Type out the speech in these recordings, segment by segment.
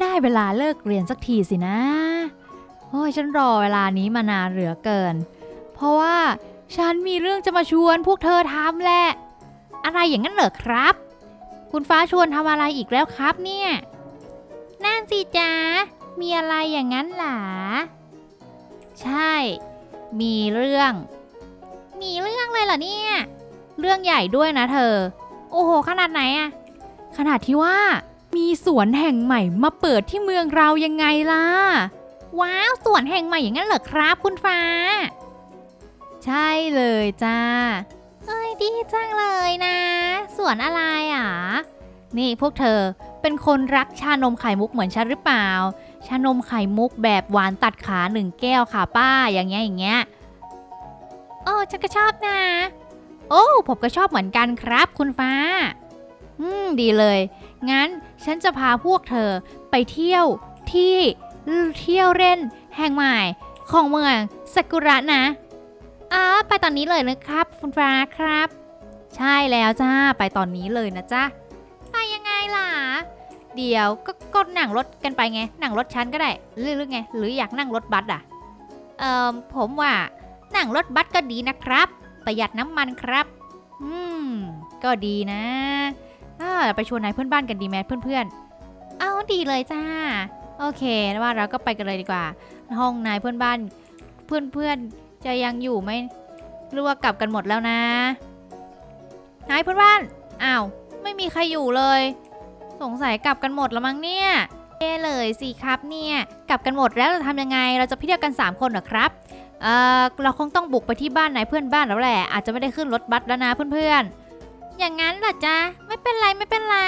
ได้เวลาเลิกเรียนสักทีสินะ โอ้ยฉันรอเวลานี้มานานเหลือเกิน เพราะว่าฉันมีเรื่องจะมาชวนพวกเธอทำแหละ อะไรอย่างนั้นเหรอครับ คุณฟ้าชวนทำอะไรอีกแล้วครับเนี่ย นั่นสิจ๊ะ มีอะไรอย่างนั้นหรอ ใช่ มีเรื่อง มีเรื่องเลยเหรอเนี่ย เรื่องใหญ่ด้วยนะเธอ โอ้โห ขนาดไหนอะขนาดที่ว่า มีสวนแห่งใหม่มาเปิดที่เมืองเรายังไงล่ะ ว้าวสวนแห่งใหม่อย่างนั้นเหรอครับคุณฟ้า ใช่เลยจ้า เอ้ยดีจังเลยนะสวนอะไรอะ นี่พวกเธอเป็นคนรักชานมไข่มุกเหมือนฉันหรือเปล่า ชานมไข่มุกแบบหวานตัดขาหนึ่งแก้วค่ะป้าอย่างเงี้ยอย่างเงี้ยโอ้ฉันก็ชอบนะ โอ้ผมก็ชอบเหมือนกันครับคุณฟ้า อืม ดีเลย งั้นฉันจะพาพวกเธอไปเที่ยวที่เที่ยวเล่นแห่งใหม่ของเมืองซากุระนะอ่าไปตอนนี้เลยนะครับคุณฟ้าครับ ใช่แล้วจ้า ไปตอนนี้เลยนะจ๊ะไปยังไงล่ะ เดี๋ยวก็ก็นั่งรถกันไปไงนั่งรถฉันก็ได้หรือไง หรืออยากนั่งรถบัสอะ เอ่อ ผมว่านั่งรถบัสก็ดีนะครับ ประหยัดน้ำมันครับ อืม ก็ดีนะ ไปชวนนายเพื่อนบ้านกันดีไหมเพื่อนๆ เอาดีเลยจ้า โอเคว่าเราก็ไปกันเลยดีกว่า ห้องนายเพื่อนบ้าน เพื่อนๆ จะยังอยู่ไหมหรือว่ากลับกันหมดแล้วนะ นายเพื่อนบ้าน อ้าว ไม่มีใครอยู่เลย สงสัยกลับกันหมดแล้วมั้งเนี่ยเอเลยสิครับเนี่ยกลับกันหมดแล้วเราทำยังไงเราจะไปเที่ยวกัน 3 คนเหรอครับเอ่อเราคงต้องบุกไปที่บ้านนายเพื่อนบ้านแล้วแหละอาจจะไม่ได้ขึ้นรถบัสแล้วนะเพื่อนๆ อย่างนั้นเหรอจ๊ะ ไม่เป็นไรไม่เป็นไร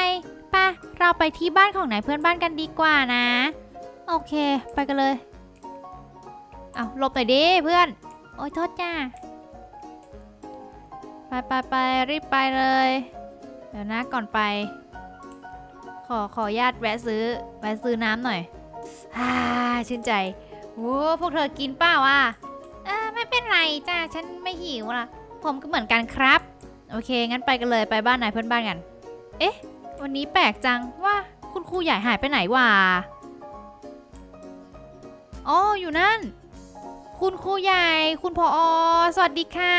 ป่ะเราไปที่บ้านของนายเพื่อนบ้านกันดีกว่านะ โอเค ไปกันเลย เอาหลบหน่อยดิเพื่อน โอ๊ยโทษจ้า ไปไปไปรีบไปเลย เดี๋ยวนะก่อนไป ขอขอญาตแวะซื้อ แวะซื้อน้ำหน่อยฮ่าชื่นใจโอ้พวกเธอกินเปล่าอะเออไม่เป็นไรจ้าฉันไม่หิวล่ะ ผมก็เหมือนกันครับ โอเค งั้นไปกันเลยไปบ้านนายเพื่อนบ้านกัน เอ๊ะ วันนี้แปลกจังว่าคุณครูใหญ่หายไปไหนวะอ๋ออยู่นั่น คุณครูใหญ่ คุณพออสวัสดีค่ะ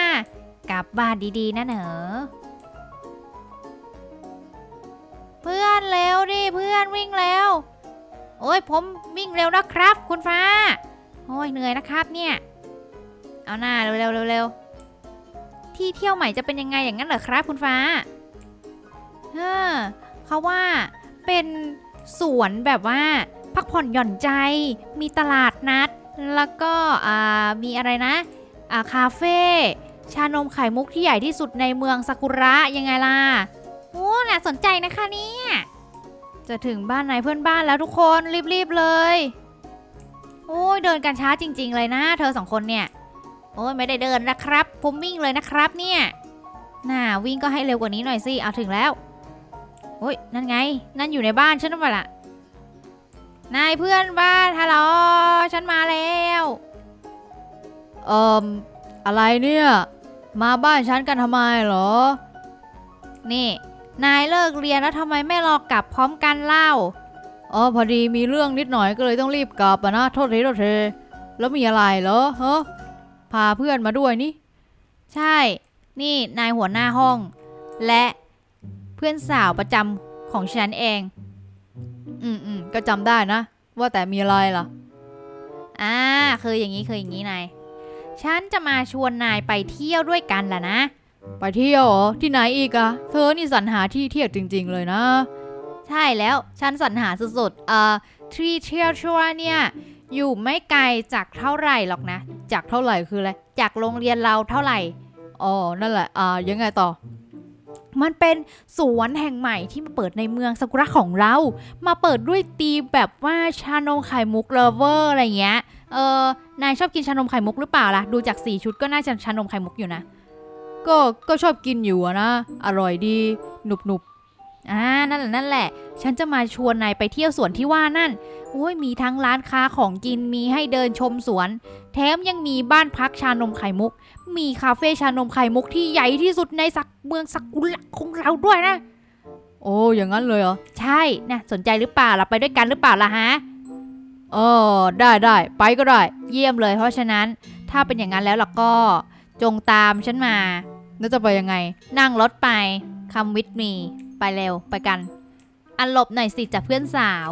กลับบ้านดีๆนะเหนอเพื่อนเร็วดิเพื่อนวิ่งเร็ว โอ้ยผมวิ่งเร็วนะครับ คุณฟ้า โอ้ยเหนื่อยนะครับเนี่ย เอาหน้าเร็วเร็วเร็วเร็ว ที่เที่ยวใหม่จะเป็นยังไงอย่างนั้นเหรอครับคุณฟ้าเออเขาว่าเป็นสวนแบบว่าพักผ่อนหย่อนใจ มีตลาดนัด แล้วก็มีอะไรนะอ่าคาเฟ่ชานมไข่มุกที่ใหญ่ที่สุดในเมืองซากุระยังไงล่ะโอ้น่าสนใจนะคะเนี่ยจะถึงบ้านไหนเพื่อนบ้านแล้วทุกคนรีบๆเลย โอ้ยเดินกันช้าจริง ๆ เลยนะ เธอสองคนเนี่ย โอ้ยไม่ได้เดินนะครับ ผมวิ่งเลยนะครับเนี่ย น่าวิ่งก็ให้เร็วกว่านี้หน่อยสิ เอาถึงแล้ว โอ้ยนั่นไง นั่นอยู่ในบ้านฉันนั่นเปล่าล่ะนายเพื่อนบ้านฮัลโหลฉันมาแล้ว เอ่มอะไรเนี่ย มาบ้านฉันกันทำไมเหรอ นี่ นายเลิกเรียนแล้วทำไมไม่รอกลับพร้อมกันเล่าอ๋อพอดีมีเรื่องนิดหน่อยก็เลยต้องรีบกลับนะโทษทีโทษทีแล้วมีอะไรเหรอฮะ พาเพื่อนมาด้วยนี่ ใช่ นี่นายหัวหน้าห้อง และเพื่อนสาวประจำของฉันเอง อืมอืมก็จำได้นะ ว่าแต่มีอะไรล่ะ อ่าคืออย่างนี้คืออย่างนี้นาย ฉันจะมาชวนนายไปเที่ยวด้วยกันแหละนะ ไปเที่ยวเหรอที่ไหนอีกอะเธอนี่สรรหาที่เที่ยวจริง ๆ เลยนะ ใช่แล้วฉันสรรหาสุดๆเอ่อที่เที่ยวชัวร์เนี่ย อยู่ไม่ไกลจากเท่าไหร่หรอกนะ จากเท่าไหร่คืออะไร จากโรงเรียนเราเท่าไหร่ อ๋อ นั่นแหละ อ่า ยังไงต่อ มันเป็นสวนแห่งใหม่ที่มาเปิดในเมืองซากุระของเรา มาเปิดด้วยตีมแบบว่าชานมไข่มุกเลเวอร์อะไรเงี้ย เออ นายชอบกินชานมไข่มุกหรือเปล่าล่ะ ดูจากสีชุดก็น่าจะชานมไข่มุกอยู่นะ ก็ ก็ชอบกินอยู่อะนะ อร่อยดี หนุบหนุบ อ่านั่นแหละนั่นแหละ ฉันจะมาชวนนายไปเที่ยวสวนที่ว่านั่นโอ้ยมีทั้งร้านค้าของกินมีให้เดินชมสวน แถมยังมีบ้านพักชานมไข่มุก มีคาเฟ่ชานมไข่มุกที่ใหญ่ที่สุดในสักเมืองสักกุระของเราด้วยนะ โอ้อย่างนั้นเลยเหรอ ใช่นะสนใจหรือเปล่าเราไปด้วยกันหรือเปล่าล่ะฮะเออได้ได้ไปก็ได้ เยี่ยมเลย เพราะฉะนั้นถ้าเป็นอย่างนั้นแล้วล่ะก็จงตามฉันมาแล้วจะไปยังไง นั่งรถไป come with me ไปเร็วไปกัน อันหลบหน่อยสิจากเพื่อนสาว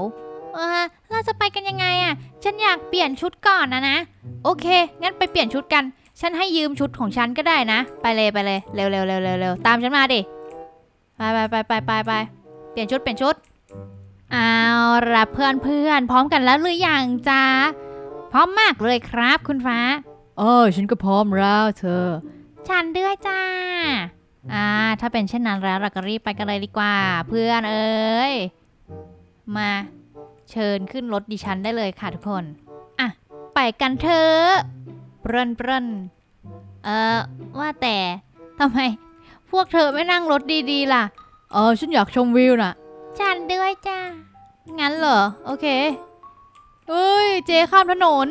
เออเราจะไปกันยังไงอะ่ะ ฉันอยากเปลี่ยนชุดก่อนนะนะ โอเค งั้นไปเปลี่ยนชุดกัน ฉันให้ยืมชุดของฉันก็ได้นะ ไปเลยไปเลยเร็วเร็วเร็วเร็วเร็วตามฉันมาดิ ไปไปไปไปไปไปเปลี่ยนชุดเปลี่ยนชุด เอาละเพื่อนเพื่อนพร้อมกันแล้วหรือยังจ๊ะพร้อมมากเลยครับคุณฟ้า เออฉันก็พร้อมแล้วเธอ ฉันด้วยจ้า อ่า ถ้าเป็นเช่นนั้นแล้วเราก็รีบไปกันเลยดีกว่า เพื่อนเอ้ย มาเชิญขึ้นรถดิฉันได้เลยค่ะทุกคน อะ ไปกันเถอะเปรนเปรนเออว่าแต่ทำไม พวกเธอไม่นั่งรถดีๆล่ะ เออฉันอยากชมวิวน่ะ ฉันด้วยจ้า งั้นเหรอ โอเค เอ้ย เจ๊ข้ามถนน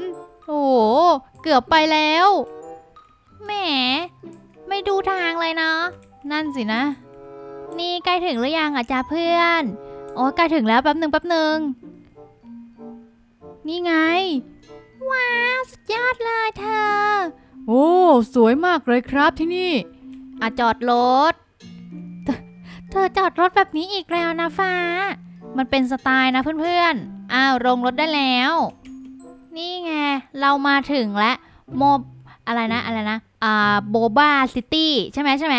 โอ้โห เกือบไปแล้ว แหม ไม่ดูทางเลยเนาะนั่นสินะ นี่ใกล้ถึงหรือยังอะจ้าเพื่อน โอ้ใกล้ถึงแล้วแป๊บหนึ่งแป๊บหนึ่งนี่ไง ว้าวสุดยอดเลยเธอ โอ้ สวยมากเลยครับที่นี่อะจอดรถเธอเธอจอดรถแบบนี้อีกแล้วนะฟ้า มันเป็นสไตล์นะเพื่อนๆ อ้าวลงรถได้แล้ว นี่ไง เรามาถึงแล้วโม อะไรนะอะไรนะอ่าโบบาซิตี้ใช่ไหมใช่ไหม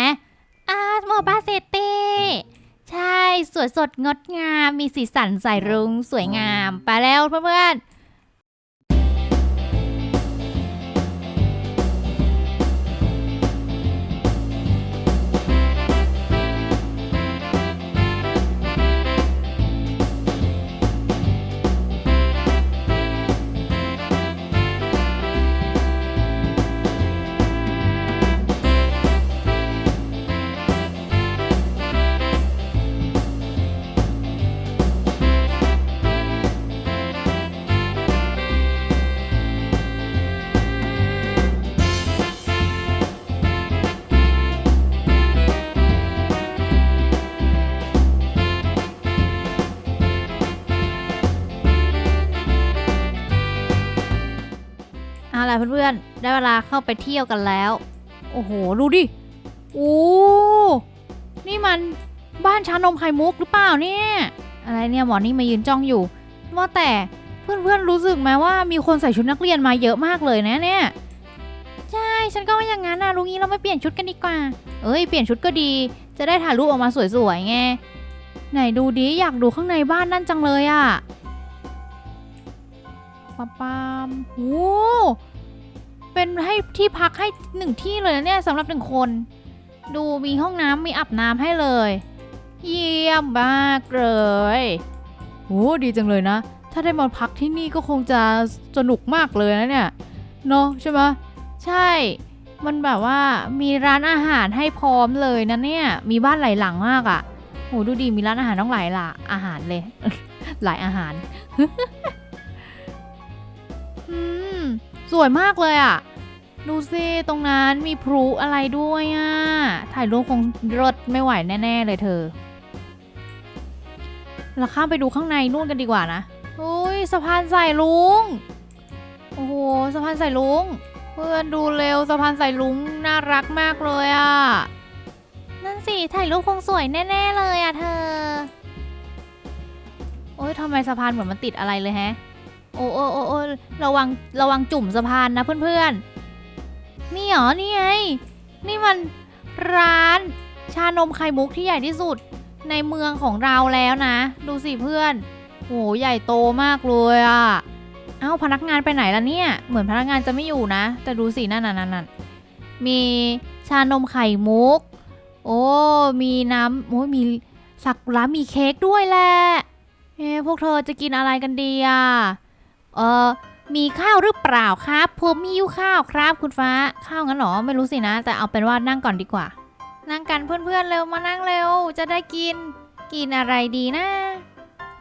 อ่าโมบาซิตี้ใช่สวยสดงดงามมีสีสันใสรุ้งสวยงาม ไปแล้วเพื่อนๆ ละเพื่อนๆ ได้เวลาเข้าไปเที่ยวกันแล้ว โอ้โห ดูดิ โอ้ นี่มันบ้านชานมไข่มุกหรือเปล่าเนี่ย อะไรเนี่ยหมอนี่มายืนจ้องอยู่ ว่าแต่เพื่อนๆรู้สึกไหมว่ามีคนใส่ชุดนักเรียนมาเยอะมากเลยนะเนี่ย ใช่ ฉันก็ว่าอย่างนั้นนะลุงนี้เราไม่เปลี่ยนชุดกันดีกว่า เอ้ย เปลี่ยนชุดก็ดี จะได้ถ่ายรูปออกมาสวยๆไง ไหนดูดิ อยากดูข้างในบ้านนั่นจังเลยอะปามปามโอ้ เป็นให้ที่พักให้หนึ่งที่เลยนะเนี่ยสำหรับหนึ่งคน ดูมีห้องน้ำมีอาบน้ำให้เลย เยี่ยมมากเลยโอ้ดีจังเลยนะ ถ้าได้มาพักที่นี่ก็คงจะสนุกมากเลยนะเนี่ยเนาะใช่ไหมใช่ มันแบบว่ามีร้านอาหารให้พร้อมเลยนะเนี่ย มีบ้านหลายหลังมากอะ่ะโหดูดีมีร้านอาหารต้องหลายละอาหารเลย หลายอาหาร อืม สวยมากเลยอะ่ะ ดูสิตรงนั้นมีพลุอะไรด้วยอะ่ะ ถ่ายรูปคงรถไม่ไหวแน่ ๆ เลยเธอ เราข้ามไปดูข้างในนู่นกันดีกว่านะโอ้ยสะพานใส่ลุง โอ้โหสะพานใส่ลุง เพื่อนดูเร็วสะพานใส่ลุงน่ารักมากเลยอะ่ะ นั่นสิถ่ายรูปคงสวยแน่ ๆ เลยอะเธอ โอ้ยทำไมสะพานเหมือนมันติดอะไรเลยแฮะ โอ้โอ้โอ้โอ้ระวังระวังจุ่มสะพานนะเพื่อนๆ นี่เหรอ นี่ไง นี่มันร้านชานมไข่มุกที่ใหญ่ที่สุดในเมืองของเราแล้วนะ ดูสิเพื่อนโหใหญ่โตมากเลยอะ่ะ เอ้าพนักงานไปไหนล่ะเนี่ย เหมือนพนักงานจะไม่อยู่นะ แต่ดูสินั่นน่ะนั่นนั่นมีชานมไข่มุก โอ้ มีน้ำโอ้มีสักร้ามีเค้กด้วยแหละ เอ๊ะพวกเธอจะกินอะไรกันดีอะ เออ มีข้าวหรือเปล่าครับผมมีอยู่ข้าวครับคุณฟ้า ข้าวงั้นเหรอไม่รู้สินะ แต่เอาเป็นว่านั่งก่อนดีกว่า นั่งกันเพื่อนๆเร็วมานั่งเร็ว จะได้กิน กินอะไรดีนะ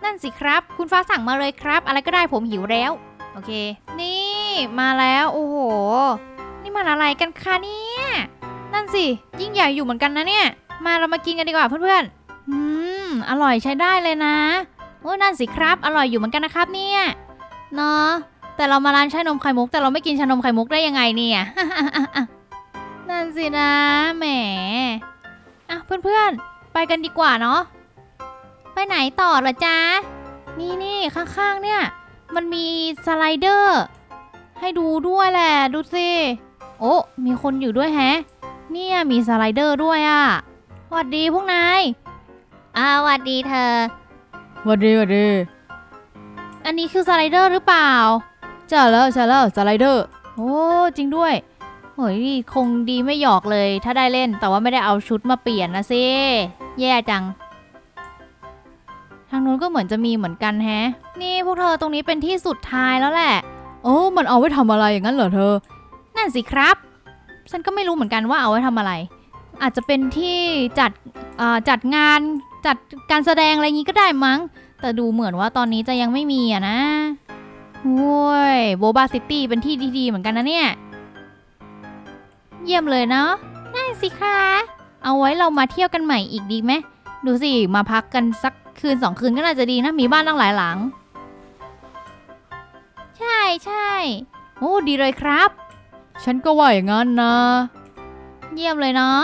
นั่นสิครับ คุณฟ้าสั่งมาเลยครับ อะไรก็ได้ผมหิวแล้ว โอเค นี่มาแล้วโอ้โห นี่มันอะไรกันคะเนี่ยนั่นสิยิ่งใหญ่อยู่เหมือนกันนะเนี่ย มาเรามากินกันดีกว่าเพื่อนๆอืมอร่อยใช้ได้เลยนะโอ้นั่นสิครับ อร่อยอยู่เหมือนกันนะครับเนี่ยเนาะ แต่เรามาร้านชานมไข่มุก แต่เราไม่กินชานมไข่มุกได้ยังไงเนี่ย นั่นสินะแหมอะเพื่อนๆ ไปกันดีกว่าเนาะ ไปไหนต่อเหรอจ๊ะ นี่นี่ข้างๆเนี่ย มันมีสไลเดอร์ ให้ดูด้วยแหละ ดูสิ โอ้มีคนอยู่ด้วยแฮะ เนี่ยมีสไลเดอร์ด้วยอะ่ะสวัสดีพวกนายอ่าสวัสดีเธอ วัสดีวัสดี อันนี้คือสไลเดอร์หรือเปล่า จ้าแล้วจ้าแล้วสไลเดอร์ โอ้จริงด้วยเฮ้ยคงดีไม่หยอกเลย ถ้าได้เล่นแต่ว่าไม่ได้เอาชุดมาเปลี่ยนนะสิแย่จัง ทางนู้นก็เหมือนจะมีเหมือนกันแฮะ นี่พวกเธอตรงนี้เป็นที่สุดท้ายแล้วแหละ โอ้มันเอาไว้ทำอะไรอย่างนั้นเหรอเธอ นั่นสิครับ ฉันก็ไม่รู้เหมือนกันว่าเอาไว้ทำอะไร อาจจะเป็นที่จัดอ่อจัดงานจัดการแสดงอะไรงี้ก็ได้มั้ง แต่ดูเหมือนว่าตอนนี้จะยังไม่มีอะนะ โว้ยโบบาซิตี้เป็นที่ดีๆเหมือนกันนะเนี่ย เยี่ยมเลยเนาะนั่นสิคะ เอาไว้เรามาเที่ยวกันใหม่อีกดีไหม ดูสิ มาพักกันสักคืนสองคืนก็น่าจะดีนะ มีบ้านตั้งหลายหลัง ใช่ใช่โอ้ดีเลยครับ ฉันก็ว่าอย่างนั้นนะ เยี่ยมเลยเนาะ